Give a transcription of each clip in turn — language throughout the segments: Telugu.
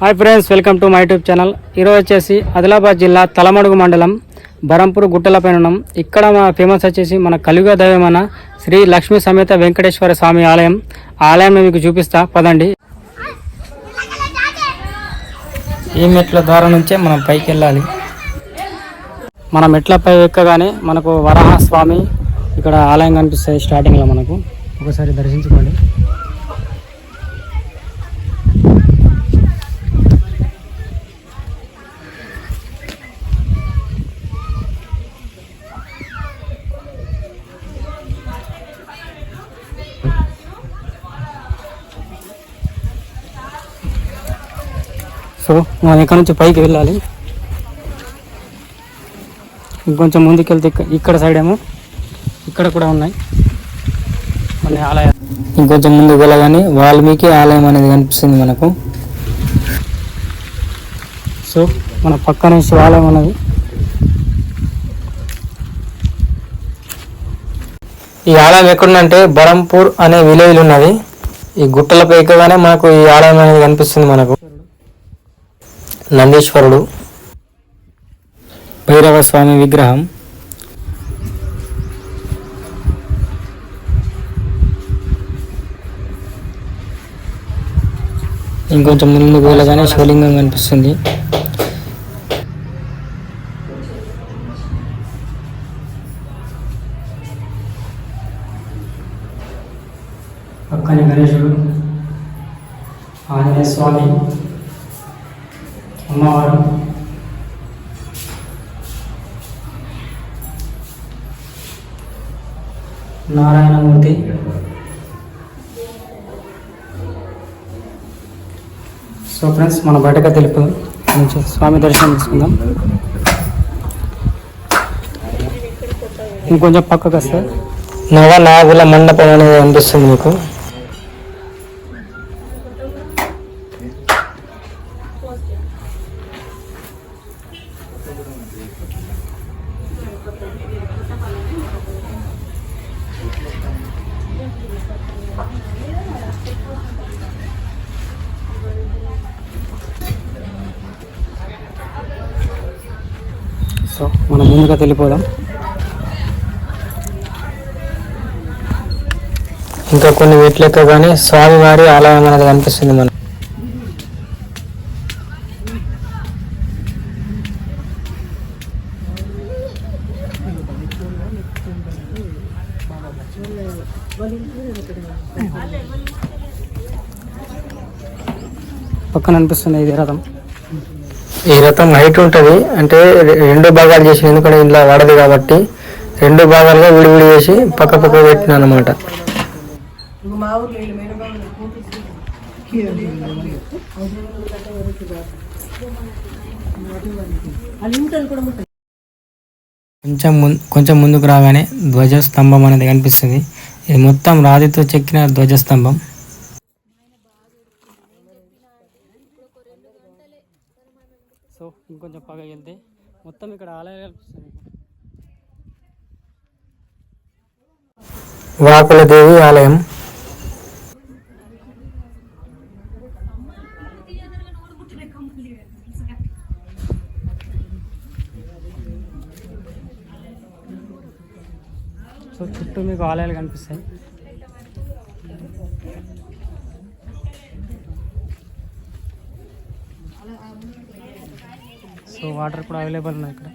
Hi friends welcome to my YouTube channel. ఈరోజు వచ్చేసి ఆదిలాబాద్ జిల్లా తలమడుగు మండలం బరంపూర్ గుట్టలపైన ఉన్నాం ఇక్కడ మా ఫేమస్ వచ్చేసి మన కలియుగ దైవమైన శ్రీ లక్ష్మీ సమేత వెంకటేశ్వర స్వామి ఆలయం. ఆలయం మీకు చూపిస్తా పదండి. ఈ మెట్ల ద్వారా నుంచే మనం పైకి వెళ్ళాలి. మన మెట్లపై ఎక్కగానే మనకు వరాహ స్వామి ఇక్కడ ఆలయం కనిపిస్తుంది స్టార్టింగ్లో మనకు. ఒకసారి దర్శించుకోండి. సో మనం ఇక్కడ నుంచి పైకి వెళ్ళాలి. ఇంకొంచెం ముందుకు వెళ్తే ఇక్కడ సైడ్ ఏమో ఇక్కడ కూడా ఉన్నాయి. కొన్ని ఆలయాలు ఇంకొంచెం ముందుకు వెళ్ళగానే వాల్మీకి ఆలయం అనేది కనిపిస్తుంది మనకు. సో మన పక్కనే శివాలయం ఉన్నది. ఈ ఆలయం ఎక్కడుందంటే బరంపూర్ అనే విలేజ్ ఉన్నది. ఈ గుట్టలపై ఎక్కగానే మనకు ఈ ఆలయం అనేది కనిపిస్తుంది మనకు. నందీశ్వరుడు. భైరవ స్వామి విగ్రహం. ఇంకొంచెం ముందుకు వెళ్ళగానే శివలింగం కనిపిస్తుంది. పక్కనే గణేశుడు. ఆంజనేయ స్వామి. అమ్మవారు. నారాయణమూర్తి. సో ఫ్రెండ్స్ మన బయటకు తెలుపు నుంచి స్వామి దర్శనం తీసుకుందాం ఇంకొంచెం పక్కకు వస్తే. నవ నాగుల మండపం అనేది అనిపిస్తుంది మీకు. వెనక వెళ్ళిపోదాం ఇంకా కొన్ని వీటి లెక్కగానే స్వామివారి ఆలయం అనేది కనిపిస్తుంది మనకు. పక్కన అనిపిస్తుంది ఇది రథం. ఈ రథం హైట్ ఉంటుంది. అంటే రెండు భాగాలు చేసి ఎందుకంటే ఇంట్లో వాడదు కాబట్టి రెండు భాగాలుగా విడివిడి చేసి పక్క పక్క పెట్టిన అనమాట కొంచెం ముందు కొంచెం ముందుకు రాగానే ధ్వజస్తంభం అనేది కనిపిస్తుంది. ఇది మొత్తం రాతితో చెక్కిన ధ్వజస్తంభం. సో ఇంకొంచెం పగ వెళ్తే మొత్తం ఇక్కడ ఆలయాలు కనిపిస్తుంది వాకుల దేవి ఆలయం. సో చుట్టూ మీకు ఆలయాలు కనిపిస్తాయి. సో వాటర్ కూడా అవైలబుల్ ఉన్నాయి ఇక్కడ.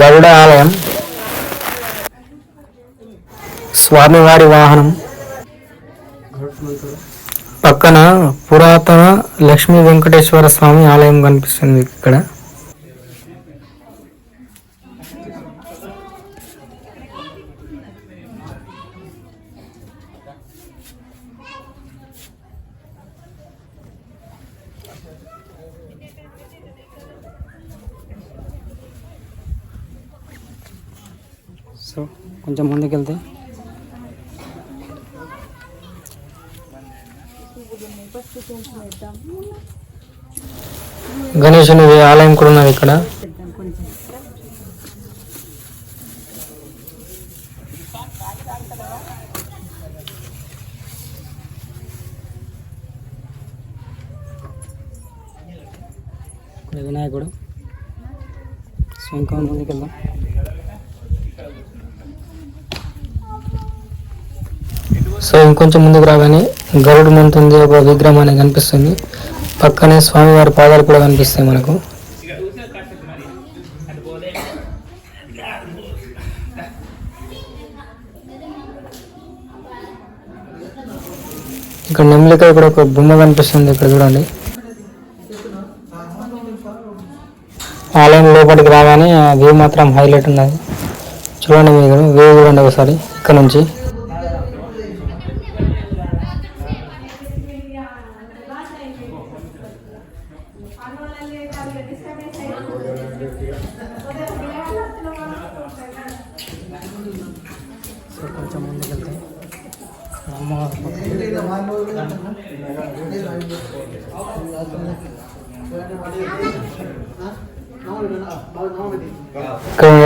గరుడ ఆలయం. స్వామివారి వాహనం. పక్కన పురాతన లక్ష్మీ వెంకటేశ్వర స్వామి ఆలయం కనిపిస్తుంది ఇక్కడ. సో కొంచెం ముందుకెళ్తే. గణేశుని ఆలయం కూడా ఉన్నది ఇక్కడ. వినాయకుడు. సో ఇంకా ముందుకెళ్దాం. సో ఇంకొంచెం ముందుకు రాగానే గరుడు ముంతుంది ఒక విగ్రహం అనేది కనిపిస్తుంది. పక్కనే స్వామివారి పాదాలు కూడా కనిపిస్తాయి మనకు. ఇక్కడ నెమ్లిక కూడా ఒక బొమ్మ కనిపిస్తుంది ఇక్కడ చూడండి. ఆలయం లోపలికి రాగానే వ్యూ మాత్రం హైలైట్ ఉన్నది. చూడండి మీరు వ్యూ చూడండి ఒకసారి ఇక్కడ నుంచి.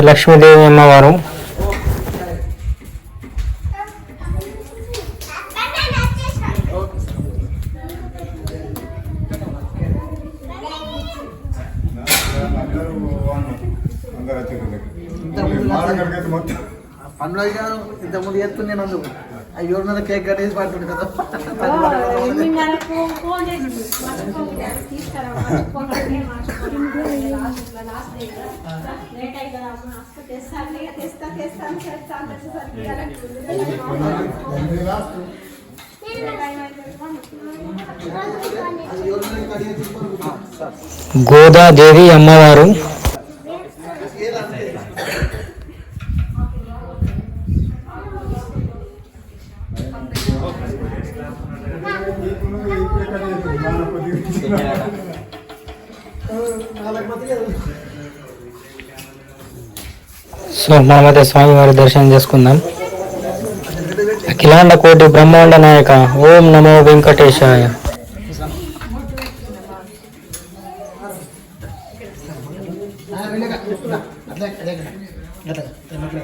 లక్ష్మీదేవి అమ్మవారు. పండుగ గారు ఇంత ముందు ఎత్తుకుని నేను అందుకు అయ్యో మీద కేక్ కట్టేసి పడుతుంది కదా. గోదాదేవి అమ్మవారు సో మనమైతే స్వామివారి దర్శనం చేసుకుందాం. అఖిలాండ కోటి బ్రహ్మాండ నాయక ఓం నమో వెంకటేశాయ. ముద్ర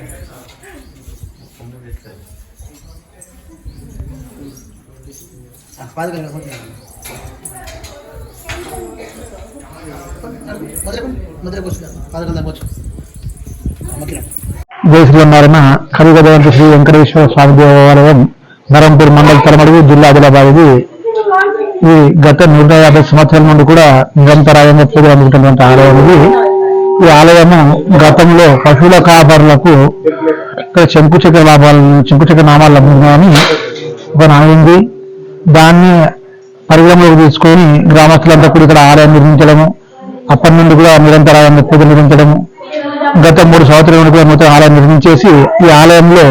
కూర్చో పదకొండు కూర్చో శ్రీ వెంకటేశ్వర స్వామి దేవాలయం నరంపూర్ మండల తలమడుగు జిల్లా ఆదిలాబాద్ ఇది ఈ గత నూట యాభై సంవత్సరాల నుండి కూడా నిరంతరాయంగా పూజలు అందుకున్నటువంటి ఆలయం ఇది. ఈ ఆలయము గతంలో పశువుల కాపరులకు ఇక్కడ చెంకు లాభాలు చెంకు నామాలు లభించామని ఒక నాయంది దాన్ని పరిగణలోకి తీసుకొని గ్రామస్తులంతా కూడా ఇక్కడ ఆలయం నిర్మించడము అప్పటి నుండి కూడా నిరంతరాయంగా పూజ నిర్మించడము గత మూడు సంవత్సరాలు కూడా నూతన ఆలయం నిర్మించేసి ఈ ఆలయంలో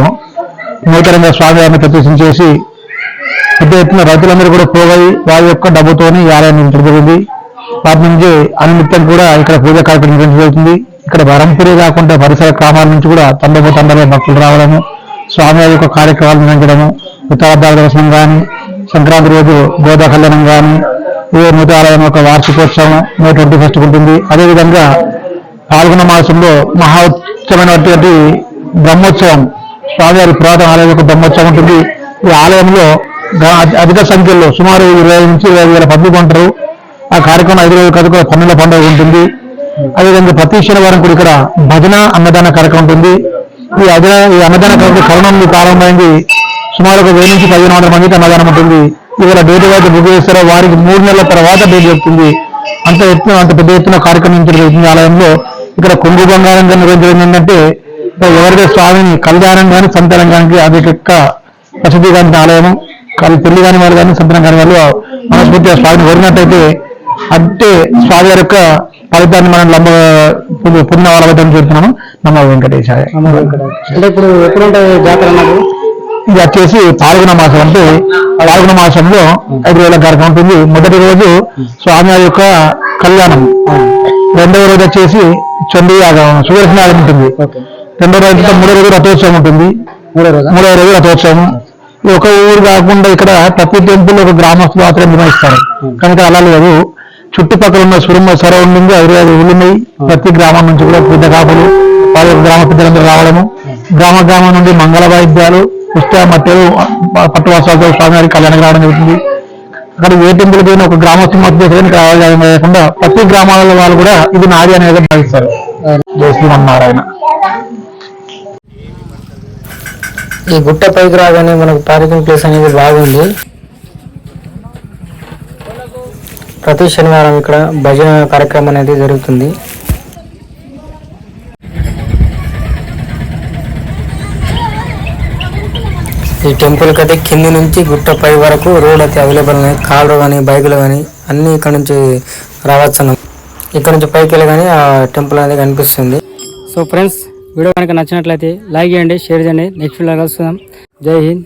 నూతనంగా స్వామివారిని ప్రతిష్ఠించేసి పెద్ద ఎత్తున రైతులందరూ కూడా పోగై వారి యొక్క డబ్బుతోని ఈ ఆలయం నిర్మించడం జరిగింది. వాటి నుంచి అనిమిత్తం కూడా ఇక్కడ పూజ కార్యక్రమం నిర్వహించడం జరుగుతుంది. ఇక్కడ వరంపురే కాకుండా పరిసర గ్రామాల నుంచి కూడా తండపు తండలో భక్తులు రావడము స్వామివారి యొక్క కార్యక్రమాలు నిర్వహించడము ఉత్తరార్థాల దర్శనం కానీ సంక్రాంతి రోజు గోదా కానీ ఏ నూతన ఆలయం యొక్క వార్షికోత్సవం మే ట్వంటీ ఫస్ట్ ఉంటుంది అదేవిధంగా పాల్గొన మాసంలో మహోత్సవమైనటువంటి బ్రహ్మోత్సవం స్వామివారి పురాతన ఆలయం యొక్క బ్రహ్మోత్సవం ఉంటుంది. ఈ ఆలయంలో అధిక సంఖ్యలో సుమారు ఇరవై నుంచి ఇరవై వేల పబ్లిక్ ఉంటారు. ఆ కార్యక్రమం ఐదు రోజుల కనుక పన్నుల పండుగ ఉంటుంది. అదేవిధంగా ప్రతి శనివారం కూడా ఇక్కడ భజన అన్నదాన కార్యక్రమం ఉంటుంది. ఈ అదే ఈ అన్నదాన కార్యక్రమం కరోనా ప్రారంభమైంది సుమారు ఒక వెయ్యి నుంచి పదిహేను వందల మందికి అన్నదానం ఉంటుంది. ఇవాళ డేట్ అయితే బుక్ చేస్తారో వారికి మూడు నెలల తర్వాత డేట్ చెప్తుంది అంత ఎత్తున అంత పెద్ద ఎత్తున కార్యక్రమం జరుగుతుంది ఆలయంలో. ఇక్కడ కొంగు బంగారం నిర్వహించడం ఏంటంటే ఎవరిదే స్వామిని కళ్యాణం కానీ సంతానం కానీ అది యొక్క ప్రసిద్ధి కాని ఆలయము కానీ పెళ్ళి కాని వాళ్ళు కానీ సంతానం కాని వాళ్ళు మనస్ఫూర్తిగా స్వామిని కోరినట్టయితే అంటే స్వామి యొక్క ఫలితాన్ని మనం లంబ పుణ్య వాళ్ళబద్ధం చేస్తున్నాము నమ్మ వెంకటేశాయ. అంటే ఇప్పుడు ఎప్పుడు జాతర అన్నది? ఇది వచ్చేసి పాల్గొన మాసం అంటే పాల్గొన మాసంలో ఐదు వేల కార్యక్రమం ఉంటుంది. మొదటి రోజు స్వామివారి యొక్క కళ్యాణం. రెండవ రోజు వచ్చేసి చండీ యాగం సుదర్శన యాగం ఉంటుంది. ఓకే. రెండో రోజు మూడో రోజు రథోత్సవం ఉంటుంది. మూడవ రోజు రథోత్సవం. ఒక ఊరు కాకుండా ఇక్కడ ప్రతి టెంపుల్ ఒక గ్రామస్తులు మాత్రమే నిర్వహిస్తారు. కనుక అలా లేదు. చుట్టుపక్కల ఉన్న సురుమ సరౌండింగ్ ఐదు ఐదు ఊళ్ళు ఉన్నాయి ప్రతి గ్రామం నుంచి కూడా పెద్ద కాపులు వాళ్ళ గ్రామ పెద్దలందరూ రావడము. గ్రామ గ్రామం నుండి మంగళ వాయిద్యాలు పుష్ట మట్టేరు పట్టువాసాలతో స్వామివారి కళ్యాణం రావడం జరుగుతుంది. అక్కడ ఏ టెంపుల్ పోయినా ఒక గ్రామస్తులు మధ్య కాకుండా ప్రతి గ్రామాల వాళ్ళు కూడా ఇది నాది అనేది భావిస్తారు. జై శ్రీమన్నారాయణ ఈ గుట్ట పైకి రాగానే మనకు పార్కింగ్ ప్లేస్ అనేది బాగుంది. ప్రతి శనివారం ఇక్కడ భజన కార్యక్రమం అనేది జరుగుతుంది. ఈ టెంపుల్ అయితే కింది నుంచి గుట్ట పై వరకు రోడ్ అయితే అవైలబుల్ ఉన్నాయి. కార్లు కానీ బైకులు కానీ అన్ని ఇక్కడ నుంచి రావచ్చు అన్న ఇక్కడ నుంచి పైకి వెళ్ళగానే ఆ టెంపుల్ అనేది కనిపిస్తుంది. సో ఫ్రెండ్స్ వీడియో కనుక నచ్చినట్లయితే లైక్ చేయండి షేర్ చేయండి. నెక్స్ట్ వీడియో కలుస్తున్నాం జై హింద్.